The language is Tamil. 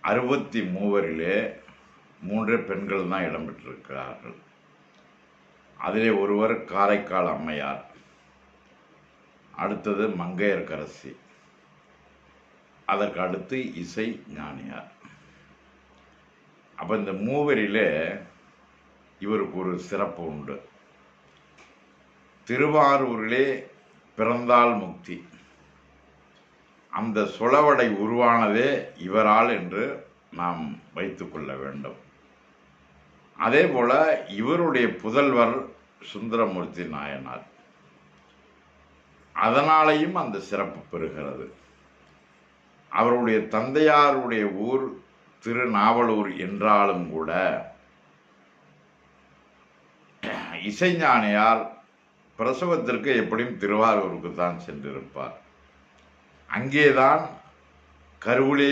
அறுபத்தி மூவரிலே மூன்றே பெண்கள் தான் இடம்பெற்றிருக்கிறார்கள் அதிலே ஒருவர் காரைக்கால் அம்மையார் அடுத்தது மங்கையர்கரசி அதற்கு அடுத்து இசை ஞானியார். அப்போ இந்த மூவரிலே இவருக்கு ஒரு சிறப்பு உண்டு. திருவாரூரிலே பிறந்தால் முக்தி. அந்த சுளவடை உருவானதே இவரால் என்று நாம் வைத்துக்கொள்ள வேண்டும். அதே போல் இவருடைய புதல்வர் சுந்தரமூர்த்தி நாயனார். அதனாலேயும் அந்த சிறப்பு பெறுகிறது. அவருடைய தந்தையாருடைய ஊர் திருநாவலூர் என்றாலும் கூட இசைஞானியார் பிரசவத்திற்கு எப்படியும் திருவாரூருக்கு தான் சென்றிருப்பார். அங்கேதான் கருவிலே